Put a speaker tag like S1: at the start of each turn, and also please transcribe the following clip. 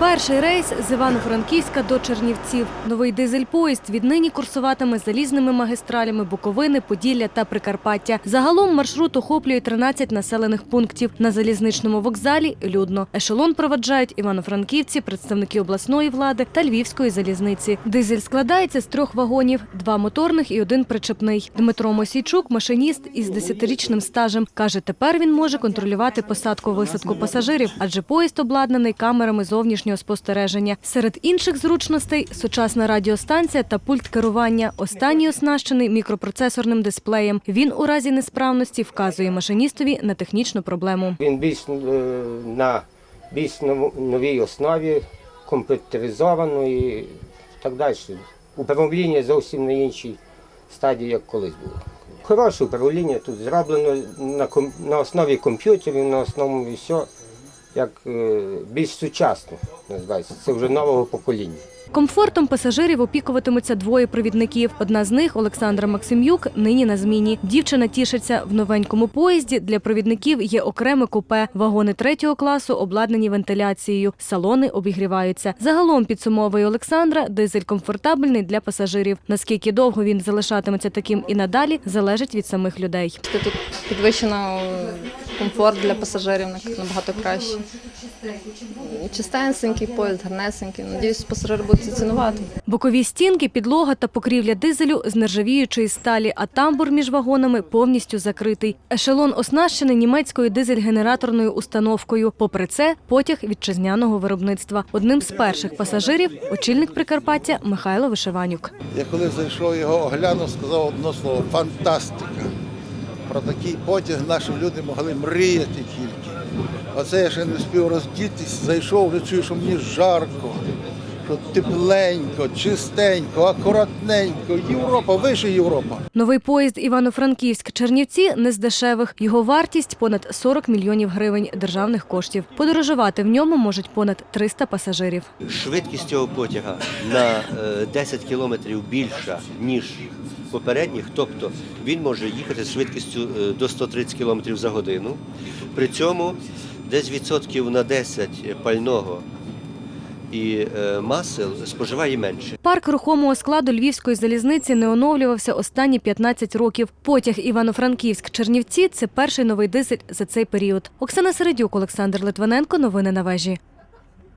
S1: Перший рейс з Івано-Франківська до Чернівців. Новий дизель-поїзд віднині курсуватиме залізними магістралями Буковини, Поділля та Прикарпаття. Загалом маршрут охоплює 13 населених пунктів. На залізничному вокзалі людно. Ешелон проваджають івано-франківці, представники обласної влади та львівської залізниці. Дизель складається з трьох вагонів: два моторних і один причепний. Дмитро Мосійчук, машиніст із 10-річним стажем, каже, тепер він може контролювати посадку-висадку пасажирів, адже поїзд обладнаний камерами зовнішнього спостереження. Серед інших зручностей сучасна радіостанція та пульт керування. Останній оснащений мікропроцесорним дисплеєм. Він у разі несправності вказує машиністові на технічну проблему.
S2: Він більш е, на більш нов- новій основі, комп'ютеризовано і так далі. Управління зовсім на іншій стадії, як колись було. Хороше управління тут зроблено на, на основі комп'ютерів, на основі все, як е, більш сучасно називається. Це вже нового покоління.
S1: Комфортом пасажирів опікуватимуться двоє провідників. Одна з них Олександра Максим'юк, нині на зміні. Дівчина тішиться в новенькому поїзді. Для провідників є окреме купе. Вагони третього класу обладнані вентиляцією. Салони обігріваються. Загалом підсумовує Олександра, дизель комфортабельний для пасажирів. Наскільки довго він залишатиметься таким і надалі, залежить від самих людей.
S3: Тут підвищено комфорт для пасажирів набагато краще. Чистенький поїзд, гарнесенький. Надіюсь, пасажири будуть це цінувати.
S1: Бокові стінки, підлога та покрівля дизелю з нержавіючої сталі, а тамбур між вагонами повністю закритий. Ешелон оснащений німецькою дизель-генераторною установкою. Попри це, потяг вітчизняного виробництва. Одним з перших пасажирів очільник Прикарпаття Михайло Вишиванюк.
S4: Я коли зайшов його оглянув, сказав одно слово фантастика. Про такий потяг наші люди могли мріяти тільки. Оце я ще не встиг роздітись, зайшов, вже чую, що мені жарко, що тепленько, чистенько, акуратненько. Європа, вище Європа.
S1: Новий поїзд Івано-Франківськ-Чернівці не з дешевих. Його вартість понад 40 мільйонів гривень державних коштів. Подорожувати в ньому можуть понад 300 пасажирів.
S5: Швидкість цього потяга на е, 10 кілометрів більша, ніж попередніх, тобто він може їхати з швидкістю е, до 130 кілометрів за годину. При цьому десь відсотків на 10 пального і маси споживає менше.
S1: Парк рухомого складу Львівської залізниці не оновлювався останні 15 років. Потяг Івано-Франківськ-Чернівці – це перший новий дизель за цей період. Оксана Середюк, Олександр Литвиненко. Новини на вежі.